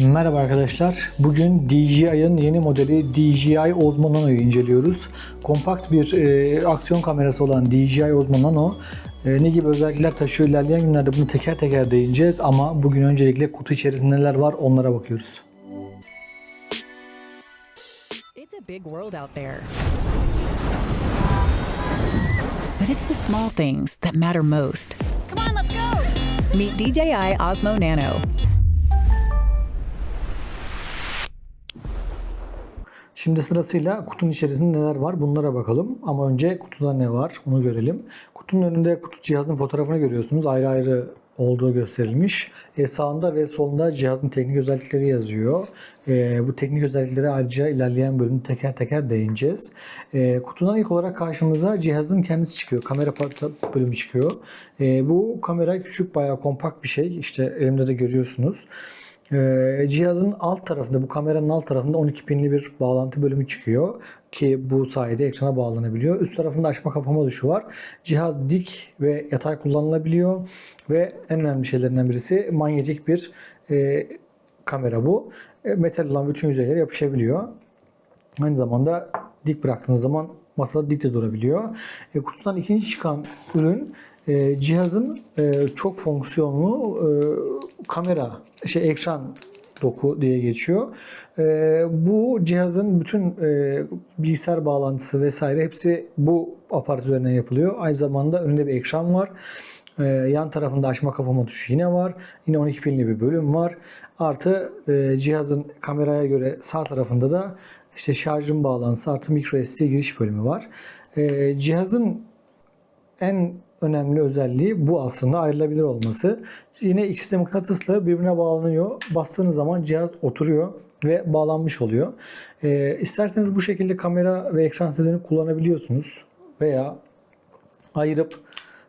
Merhaba arkadaşlar. Bugün DJI'ın yeni modeli DJI Osmo Nano'yu inceliyoruz. Kompakt bir e, aksiyon kamerası olan DJI Osmo Nano e, ne gibi özellikler taşıyor ilerleyen günlerde bunu teker teker değineceğiz ama bugün öncelikle kutu içerisinde neler var onlara bakıyoruz. It's a big world out there. But it's the small things that matter most. Come on, let's go! Meet DJI Osmo Nano. Şimdi sırasıyla kutunun içerisinde neler var bunlara bakalım. Ama önce kutuda ne var onu görelim. Kutunun önünde kutu cihazın fotoğrafını görüyorsunuz. Ayrı ayrı olduğu gösterilmiş. E, sağında ve solunda cihazın teknik özellikleri yazıyor. E, bu teknik özelliklere ayrıca ilerleyen bölümde teker teker değineceğiz. E, kutudan ilk olarak karşımıza cihazın kendisi çıkıyor. Kamera bölümü çıkıyor. E, bu kamera küçük bayağı kompakt bir şey. İşte elimde de görüyorsunuz. Ee, cihazın alt tarafında, bu kameranın alt tarafında 12 pinli bir bağlantı bölümü çıkıyor ki bu sayede ekrana bağlanabiliyor. Üst tarafında açma kapama tuşu var. Cihaz dik ve yatay kullanılabiliyor ve en önemli şeylerinden birisi manyetik bir e, kamera bu. E, metal olan bütün yüzeylere yapışabiliyor. Aynı zamanda dik bıraktığınız zaman masada dik de durabiliyor. E, kutudan ikinci çıkan ürün e, cihazın e, çok fonksiyonlu e, kamera, şey ekran doku diye geçiyor. E, bu cihazın bütün e, bilgisayar bağlantısı vesaire hepsi bu aparat üzerinden yapılıyor. Aynı zamanda önünde bir ekran var. Ee, yan tarafında açma kapama tuşu yine var. Yine 12 pinli bir bölüm var. Artı e, cihazın kameraya göre sağ tarafında da işte şarjın bağlantısı artı micro SD giriş bölümü var. Ee, cihazın en önemli özelliği bu aslında ayrılabilir olması. Yine ikisi de birbirine bağlanıyor. Bastığınız zaman cihaz oturuyor ve bağlanmış oluyor. Ee, isterseniz bu şekilde kamera ve ekran setini kullanabiliyorsunuz. Veya ayırıp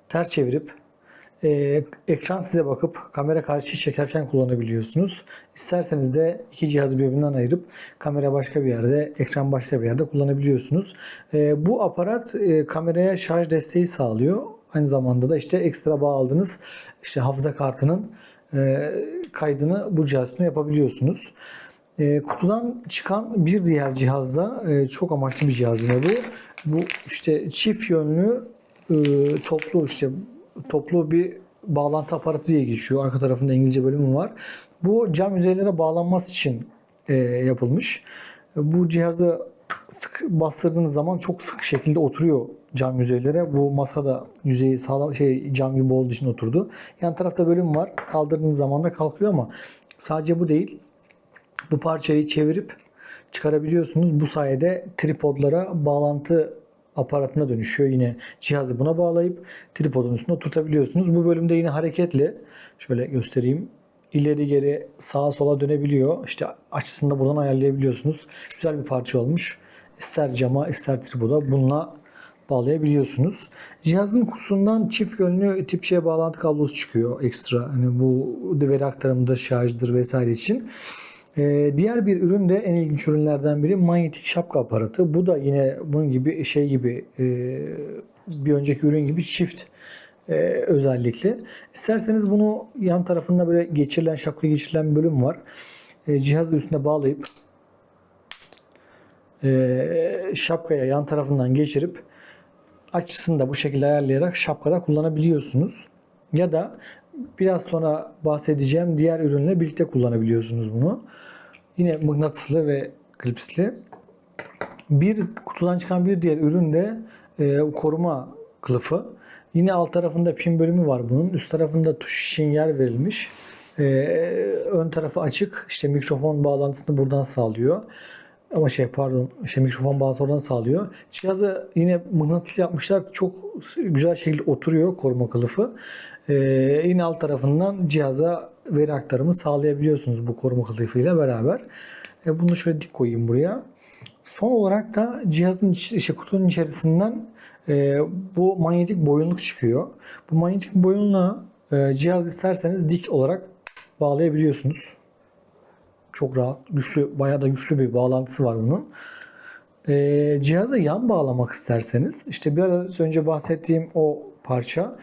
ters çevirip e, ekran size bakıp kamera karşı çekerken kullanabiliyorsunuz. İsterseniz de iki cihazı birbirinden ayırıp kamera başka bir yerde, ekran başka bir yerde kullanabiliyorsunuz. E, bu aparat e, kameraya şarj desteği sağlıyor. Aynı zamanda da işte ekstra bağladığınız işte hafıza kartının e, kaydını bu cihazda yapabiliyorsunuz. E, kutudan çıkan bir diğer cihazda e, çok amaçlı bir cihaz yine bu. Bu işte çift yönlü toplu işte toplu bir bağlantı aparatı diye geçiyor. Arka tarafında İngilizce bölümü var. Bu cam yüzeylere bağlanması için yapılmış. Bu cihazı sık bastırdığınız zaman çok sık şekilde oturuyor cam yüzeylere. Bu masada yüzeyi sağlam şey cam gibi olduğu için oturdu. Yan tarafta bölüm var. Kaldırdığınız zaman da kalkıyor ama sadece bu değil. Bu parçayı çevirip çıkarabiliyorsunuz. Bu sayede tripodlara bağlantı aparatına dönüşüyor. Yine cihazı buna bağlayıp tripodun üstüne oturtabiliyorsunuz. Bu bölümde yine hareketli. Şöyle göstereyim. İleri geri sağa sola dönebiliyor. İşte açısını da buradan ayarlayabiliyorsunuz. Güzel bir parça olmuş. İster cama ister tripoda bununla bağlayabiliyorsunuz. Cihazın kutusundan çift yönlü tip C bağlantı kablosu çıkıyor ekstra. Hani bu veri aktarımıdır, şarjdır vesaire için. Ee, diğer bir ürün de en ilginç ürünlerden biri manyetik şapka aparatı. Bu da yine bunun gibi şey gibi e, bir önceki ürün gibi çift e, özellikli. İsterseniz bunu yan tarafında böyle geçirilen şapka geçirilen bölüm var. E, cihazı üstüne bağlayıp e, şapkaya yan tarafından geçirip açısını da bu şekilde ayarlayarak şapkada kullanabiliyorsunuz. Ya da biraz sonra bahsedeceğim diğer ürünle birlikte kullanabiliyorsunuz bunu. Yine mıknatıslı ve klipsli. Bir kutudan çıkan bir diğer ürün de e, koruma kılıfı. Yine alt tarafında pin bölümü var bunun. Üst tarafında tuş için yer verilmiş. E, ön tarafı açık. İşte mikrofon bağlantısını buradan sağlıyor. Ama şey pardon şey mikrofon bağlantısı oradan sağlıyor. Cihazı yine mıknatıs yapmışlar. Çok güzel şekilde oturuyor koruma kılıfı. Ee, yine alt tarafından cihaza veri aktarımı sağlayabiliyorsunuz bu koruma kılıfıyla beraber. E, bunu şöyle dik koyayım buraya. Son olarak da cihazın işte kutunun içerisinden e, bu manyetik boyunluk çıkıyor. Bu manyetik boyunluğa e, cihaz isterseniz dik olarak bağlayabiliyorsunuz. Çok rahat, güçlü, bayağı da güçlü bir bağlantısı var bunun. Ee, cihaza yan bağlamak isterseniz, işte biraz önce bahsettiğim o parça,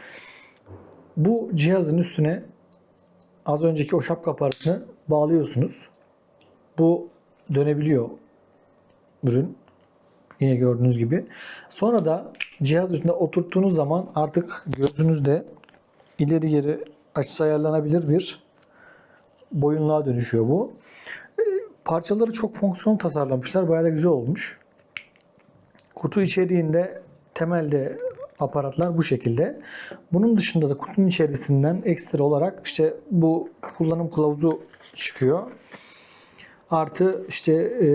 bu cihazın üstüne az önceki o şapka aparatını bağlıyorsunuz. Bu dönebiliyor ürün. Yine gördüğünüz gibi. Sonra da cihaz üstünde oturttuğunuz zaman artık gözünüzde ileri geri açısı ayarlanabilir bir boyunluğa dönüşüyor bu. E, Parçaları çok fonksiyon tasarlamışlar. Bayağı da güzel olmuş. Kutu içeriğinde temelde aparatlar bu şekilde. Bunun dışında da kutunun içerisinden ekstra olarak işte bu kullanım kılavuzu çıkıyor. Artı işte e,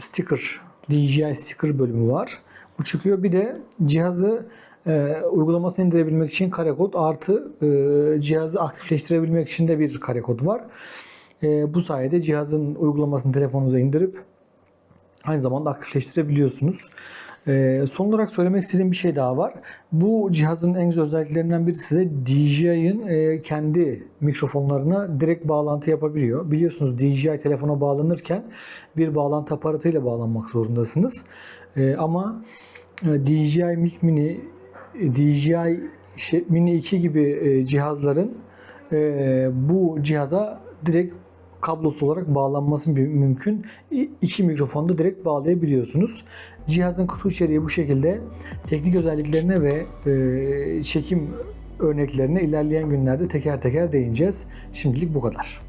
sticker, DJI sticker bölümü var. Bu çıkıyor. Bir de cihazı e, uygulamasını indirebilmek için kare kod artı e, cihazı aktifleştirebilmek için de bir kare kod var. E, bu sayede cihazın uygulamasını telefonunuza indirip aynı zamanda aktifleştirebiliyorsunuz. Ee, son olarak söylemek istediğim bir şey daha var. Bu cihazın en güzel özelliklerinden birisi de DJI'ın e, kendi mikrofonlarına direkt bağlantı yapabiliyor. Biliyorsunuz DJI telefona bağlanırken bir bağlantı aparatıyla bağlanmak zorundasınız. Ee, ama e, DJI Mic Mini, e, DJI Mini 2 gibi e, cihazların e, bu cihaza direkt kablosu olarak bağlanması mü- mümkün. İki mikrofonu da direkt bağlayabiliyorsunuz. Cihazın kutu içeriği bu şekilde. Teknik özelliklerine ve e, çekim örneklerine ilerleyen günlerde teker teker değineceğiz. Şimdilik bu kadar.